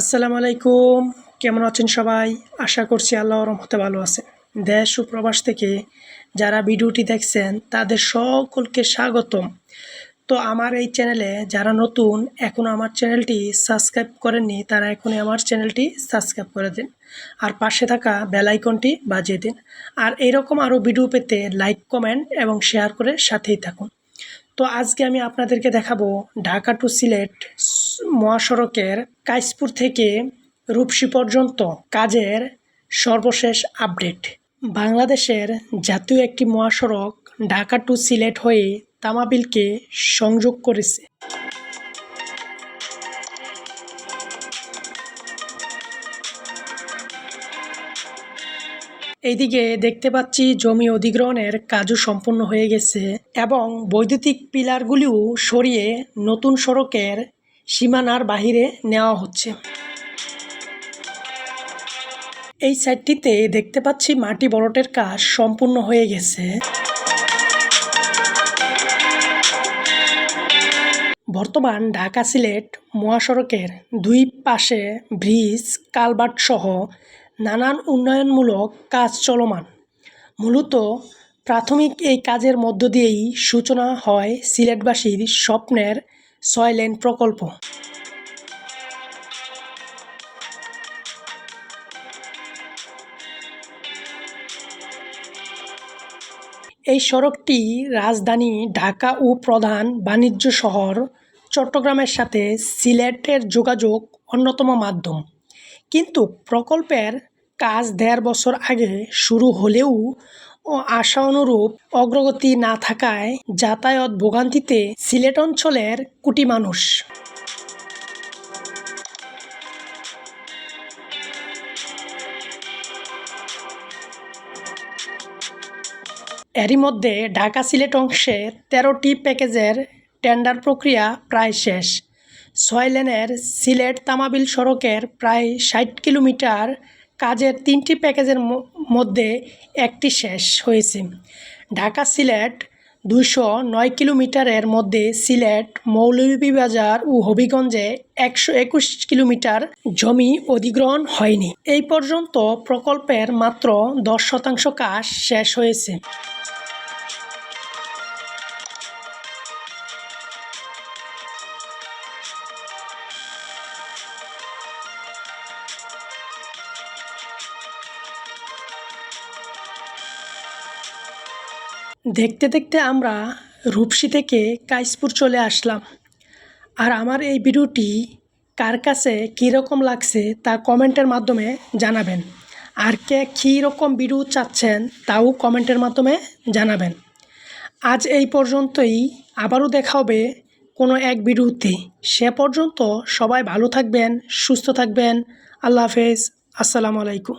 আসসালামু আলাইকুম। কেমন আছেন সবাই? আশা করছি আল্লাহ রহমতে ভালো আছেন। দেশ ও প্রবাস থেকে যারা ভিডিওটি দেখছেন, তাদের সকলকে স্বাগতম। তো আমার এই চ্যানেলে যারা নতুন এখনও আমার চ্যানেলটি সাবস্ক্রাইব করেননি, তারা এখনই আমার চ্যানেলটি সাবস্ক্রাইব করে দিন। আর পাশে থাকা বেলাইকনটি বাজিয়ে দিন। আর এরকম আরও ভিডিও পেতে লাইক, কমেন্ট এবং শেয়ার করে সাথেই থাকুন। তো আজকে আমি আপনাদেরকে দেখাবো ঢাকা টু সিলেট মহাসড়কের কাইসপুর থেকে রূপসী পর্যন্ত কাজের সর্বশেষ আপডেট। বাংলাদেশের জাতীয় একটি মহাসড়ক ঢাকা টু সিলেট হয়ে তামাবিলকে সংযোগ করেছে। এইদিকে দেখতে পাচ্ছি জমি অধিগ্রহণের কাজও সম্পূর্ণ হয়ে গেছে এবং বৈদ্যুতিক পিলারগুলিও সরিয়ে নতুন সড়কের সীমানার বাহিরে নেওয়া হচ্ছে। এই সাইডটিতে দেখতে পাচ্ছি মাটি বরটের কাজ সম্পূর্ণ হয়ে গেছে। বর্তমান ঢাকা সিলেট মহাসড়কের দুই পাশে ব্রিজ কালভার্ট সহ নানান উন্নয়নমূলক কাজ চলমান। মূলত প্রাথমিক এই কাজের মধ্য দিয়েই সূচনা হয় সিলেটবাসীর স্বপ্নের ছয় লেন প্রকল্প। এই সড়কটি রাজধানী ঢাকা ও প্রধান বাণিজ্য শহর চট্টগ্রামের সাথে সিলেটের যোগাযোগ অন্যতম মাধ্যম। কিন্তু প্রকল্পের কাজ দেড় বছর আগে শুরু হলেও ও আশা অনুরূপ অগ্রগতি না থাকায় যাতায়াত ভোগান্তিতে সিলেট অঞ্চলের কোটি মানুষ। এরই মধ্যে ঢাকা সিলেট অংশে তেরোটি প্যাকেজের টেন্ডার প্রক্রিয়া প্রায় শেষ। ছয় লেনের সিলেট তামাবিল সড়কের প্রায় ষাট কিলোমিটার কাজের তিনটি প্যাকেজের মধ্যে একটি শেষ হয়েছে। ঢাকা সিলেট দুশো নয় কিলোমিটারের মধ্যে সিলেট মৌলভীবাজার ও হবিগঞ্জে একশো একুশ কিলোমিটার জমি অধিগ্রহণ হয়নি। এই পর্যন্ত প্রকল্পের মাত্র দশ শতাংশ কাজ শেষ হয়েছে। দেখতে দেখতে আমরা রূপসী থেকে কাইসপুর চলে আসলাম। আর আমার এই ভিডিওটি কার কাছে কীরকম লাগছে তা কমেন্টের মাধ্যমে জানাবেন। আর কে কী রকম ভিডিও চাচ্ছেন তাও কমেন্টের মাধ্যমে জানাবেন। আজ এই পর্যন্তই। আবারও দেখা হবে কোনো এক ভিডিওতে। সে পর্যন্ত সবাই ভালো থাকবেন, সুস্থ থাকবেন। আল্লাহ হাফেজ। আসসালামু আলাইকুম।